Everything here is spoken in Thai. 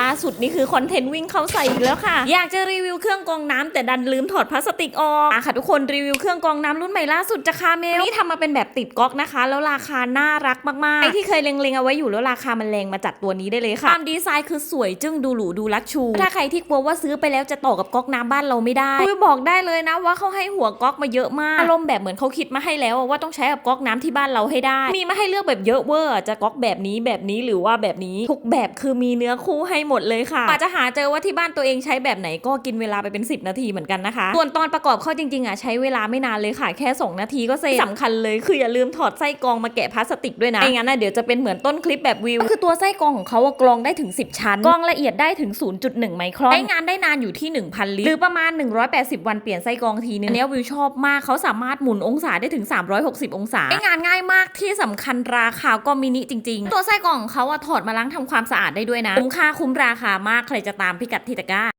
ล่าสุดนี่คือคอนเทนต์วิ่งเข้าใส่อีกแล้วค่ะ อยากจะรีวิวเครื่องกรองน้ำแต่ดันลืมถอดพลาสติกออกอะค่ะทุกคนรีวิวเครื่องกรองน้ำรุ่นใหม่ล่าสุดจากคาเมลนี่ทำมาเป็นแบบติดก๊อกนะคะ แล้วราคาน่ารักมากๆใครที่เคยเล็งๆเอาไว้อยู่แล้วราคามันแรงมาจัดตัวนี้ได้เลยค่ะตามดีไซน์คือสวยจึ้งดูหรูดูลักชู ถ้าใครที่กลัวว่าซื้อไปแล้วจะต่อกับก๊อกน้ำบ้านเราไม่ได้คุยบอกได้เลยนะว่าเขาให้หัวก๊อกมาเยอะมากอารมณ์แบบเหมือนเขาคิดมาให้แล้วว่าต้องใช้กับก๊อกน้ำที่บ้านเราให้ได้ มีมาให้เลือกแบบเยอะเวอร์จะก๊อกแบบนี้แบบนี้หรือว่าแบบนี้ทุกแบบคือมีเนื้อคู่ให้หมดเลยค่ะกว่าจะหาเจอว่าที่บ้านตัวเองใช้แบบไหนก็กินเวลาไปเป็น 10 นาทีเหมือนกันนะคะ ส่วนตอนประกอบเข้าจริงๆอะใช้เวลาไม่นานเลยค่ะแค่ 2 นาทีก็เสร็จสำคัญเลยคืออย่าลืมถอดไส้กรองมาแกะพลาสติกด้วยนะไม่งั้นนะเดี๋ยวจะเป็นเหมือนต้นคลิปแบบวิวคือตัวไส้กรองของเขาอะกรองได้ถึง 10 ชั้นกรองละเอียดได้ถึง 0.1 ไมครอนใช้งานได้นานอยู่ที่ 1,000 ลิตรหรือประมาณ 180 วันเปลี่ยนไส้กรองทีนึงอันเนี้ยวิวชอบมากเขาสามารถหมุนองศาได้ถึง 360 องศาใช้งานง่ายมากที่สำคัญราคาก็มินิจริง ๆ ตัวไส้กรองของเขาอะถอดมาล้างทำความสะอาดได้ด้วยนะคุ้มค่าคุ้มราคามากใครจะตามพิกัดทิตาก้า